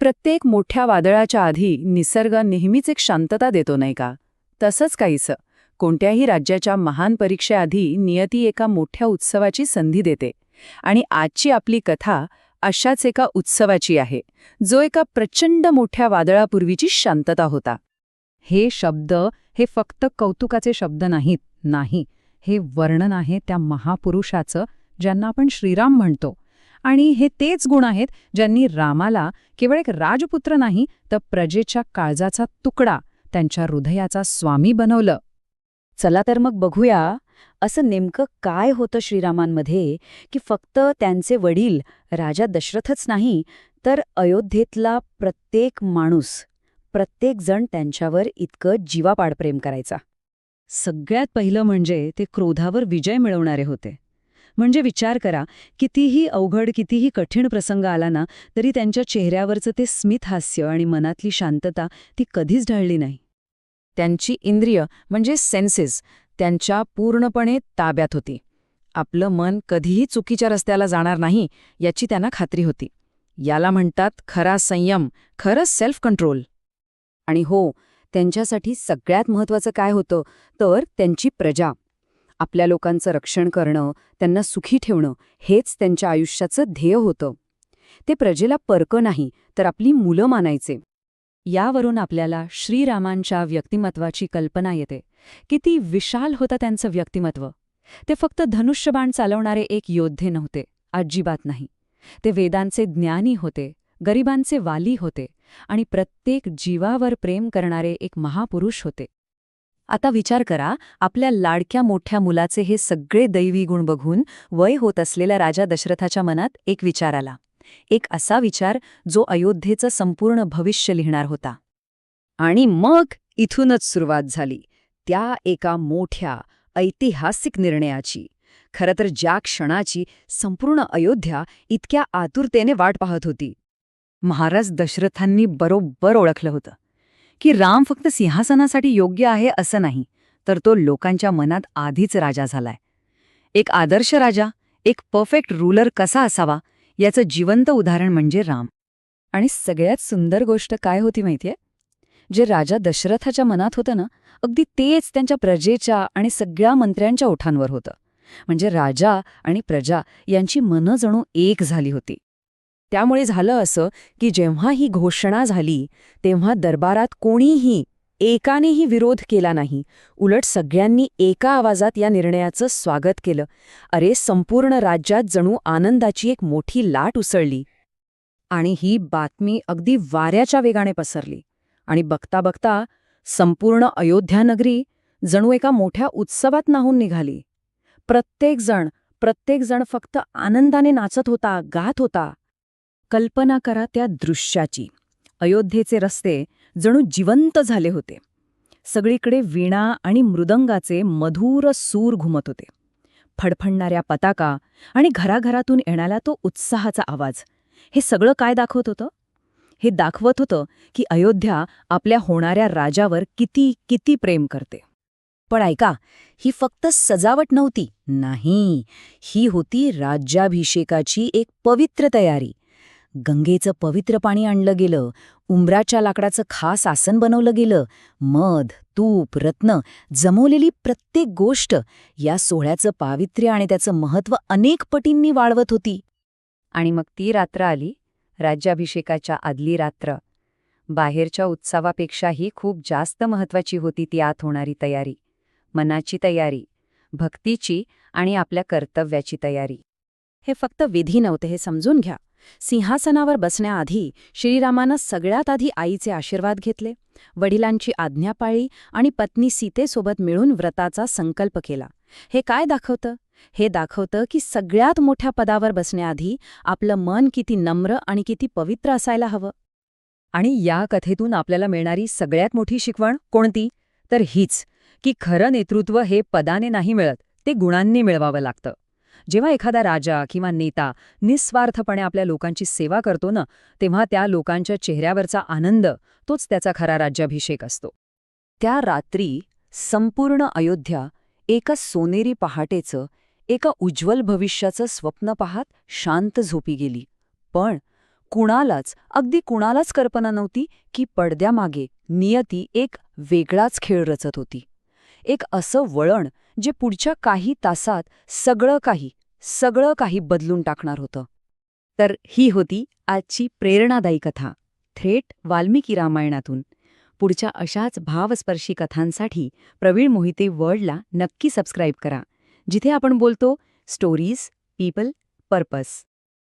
प्रत्येक मोठ्या वादळाच्या आधी निसर्ग नेहमीच एक शांतता देतो नाही का? तसंच काहीसं. कोणत्याही राज्याच्या महान परीक्षेआधी नियती एका मोठ्या उत्सवाची संधी देते. आणि आजची आपली कथा अशाच एका उत्सवाची आहे जो एका प्रचंड मोठ्या वादळापूर्वीची शांतता होता. हे शब्द हे फक्त कौतुकाचे शब्द नाहीत नाही. हे वर्णन आहे त्या महापुरुषाचं ज्यांना आपण श्रीराम म्हणतो. आणि हे तेच गुण आहेत ज्यांनी रामाला केवळ एक राजपुत्र नाही तर प्रजेच्या काळजाचा तुकडा त्यांच्या हृदयाचा स्वामी बनवलं. चला तर मग बघूया असं नेमकं काय होतं श्रीरामांमध्ये की फक्त त्यांचे वडील राजा दशरथच नाही तर अयोध्येतला प्रत्येक माणूस प्रत्येक जण त्यांच्यावर इतकं जीवापाड प्रेम करायचा. सगळ्यात पहिलं म्हणजे ते क्रोधावर विजय मिळवणारे होते. म्हणजे विचार करा कितीही अवघड कितीही कठीण प्रसंग आला ना तरी त्यांच्या चेहऱ्यावरचं ते स्मित हास्य आणि मनातली शांतता ती कधीच ढळली नाही. त्यांची इंद्रिय म्हणजे सेन्सेस त्यांच्या पूर्णपणे ताब्यात होती. आपलं मन कधीही चुकीच्या रस्त्याला जाणार नाही याची त्यांना खात्री होती. याला म्हणतात खरा संयम खरं सेल्फ कंट्रोल आणि हो त्यांच्यासाठी सगळ्यात महत्वाचं काय होतं? तर त्यांची प्रजा. आपल्या लोकांचं रक्षण करणं त्यांना सुखी ठेवणं हेच त्यांच्या आयुष्याचं ध्येय होतं. ते प्रजेला पर्क नाही तर आपली मुलं मानायचे. यावरून आपल्याला श्रीरामांच्या व्यक्तिमत्वाची कल्पना येते. किती विशाल होतं त्यांचं व्यक्तिमत्व. ते फक्त धनुष्यबाण चालवणारे एक योद्धे नव्हते अजिबात नाही. ते वेदांचे ज्ञानी होते गरिबांचे वाली होते आणि प्रत्येक जीवावर प्रेम करणारे एक महापुरुष होते. आता विचार करा आपल्या लाडक्या मोठ्या मुलाचे हे सगळे दैवी गुण बघून वय होत असलेल्या राजा दशरथाच्या मनात एक विचार आला. एक असा विचार जो अयोध्येचं संपूर्ण भविष्य लिहिणार होता. आणि मग इथूनच सुरुवात झाली त्या एका मोठ्या ऐतिहासिक निर्णयाची. खरं तर ज्या क्षणाची संपूर्ण अयोध्या इतक्या आतुरतेने वाट पाहत होती. महाराज दशरथांनी बरोबर ओळखलं होतं. की राम फक्त सिंहासनासाठी योग्य आहे असं नाही तर तो लोकांच्या मनात आधीच राजा झालाय. एक आदर्श राजा एक परफेक्ट रूलर कसा असावा याचं जिवंत उदाहरण म्हणजे राम. आणि सगळ्यात सुंदर गोष्ट काय होती माहितीये? जे राजा दशरथाच्या मनात होतं ना अगदी तेच त्यांच्या प्रजेच्या आणि सगळ्या मंत्र्यांच्या ओठांवर होतं. म्हणजे राजा आणि प्रजा यांची मनं जणू एक झाली होती. त्यामुळे झालं असं की जेव्हा ही घोषणा झाली तेव्हा दरबारात कोणीही एकानेही विरोध केला नाही. उलट सगळ्यांनी एका आवाजात या निर्णयाचं स्वागत केलं. अरे संपूर्ण राज्यात जणू आनंदाची एक मोठी लाट उसळली. आणि ही बातमी अगदी वाऱ्याच्या वेगाने पसरली. आणि बघता बघता संपूर्ण अयोध्यानगरी जणू एका मोठ्या उत्सवात नाहून निघाली. प्रत्येकजण प्रत्येकजण फक्त आनंदाने नाचत होता गात होता. कल्पना करा त्या दृश्याची. अयोध्येचे रस्ते जणू जिवंत झाले होते. सगळीकडे वीणा आणि मृदंगाचे मधुर सूर घुमत होते. फडफडणाऱ्या पताका आणि घराघरातून येणारा तो उत्साहाचा आवाज. हे सगळं काय दाखवत होतं? हे दाखवत होतं की अयोध्या आपल्या होणाऱ्या राजावर किती किती प्रेम करते. पण ऐका ही फक्त सजावट नव्हती. नाही ही होती राज्याभिषेकाची एक पवित्र तयारी. गंगेचं पवित्र पाणी आणलं गेलं. उंबराच्या लाकडाचं खास आसन बनवलं गेलं. मध तूप रत्न जमवलेली प्रत्येक गोष्ट या सोहळ्याचं पावित्र्य आणि त्याचं महत्त्व अनेक पटींनी वाढवत होती. आणि मग ती रात्र आली. राज्याभिषेकाच्या आदली रात्र. बाहेरच्या उत्सवापेक्षाही खूप जास्त महत्त्वाची होती ती आत होणारी तयारी. मनाची तयारी. भक्तीची आणि आपल्या कर्तव्याची तयारी. हे फक्त विधी नव्हते हे समजून घ्या. सिंहासनावर बसण्याआधी श्रीरामानं सगळ्यात आधी आईचे आशीर्वाद घेतले वडिलांची आज्ञा पाळली आणि पत्नी सीतेसोबत मिळून व्रताचा संकल्प केला. हे काय दाखवतं? हे दाखवतं की सगळ्यात मोठ्या पदावर बसण्याआधी आपलं मन किती नम्र आणि किती पवित्र असायला हवं. आणि या कथेतून आपल्याला मिळणारी सगळ्यात मोठी शिकवण कोणती? तर हीच की खरं नेतृत्व हे पदाने नाही मिळत ते गुणांनी मिळवावं लागतं. जेव्हा एखादा राजा किंवा नेता निस्वार्थपणे आपल्या लोकांची सेवा करतो ना तेव्हा त्या लोकांच्या चेहऱ्यावरचा आनंद तोच त्याचा खरा राज्याभिषेक असतो. त्या रात्री संपूर्ण अयोध्या एका सोनेरी पहाटेचं एका उज्ज्वल भविष्याचं स्वप्न पाहत शांत झोपी गेली. पण कुणालाच अगदी कुणालाच कल्पना नव्हती की पडद्यामागे नियती एक वेगळाच खेळ रचत होती. एक असं वळण जे पुढच्या काही तासात सगळं काही सगळं काही बदलून टाकणार होतं. तर ही होती आजची प्रेरणादायी कथा थेट वाल्मिकी रामायणातून. पुढच्या अशाच भावस्पर्शी कथांसाठी प्रवीण मोहिते वर्ल्डला नक्की सबस्क्राईब करा जिथे आपण बोलतो स्टोरीज पीपल पर्पस.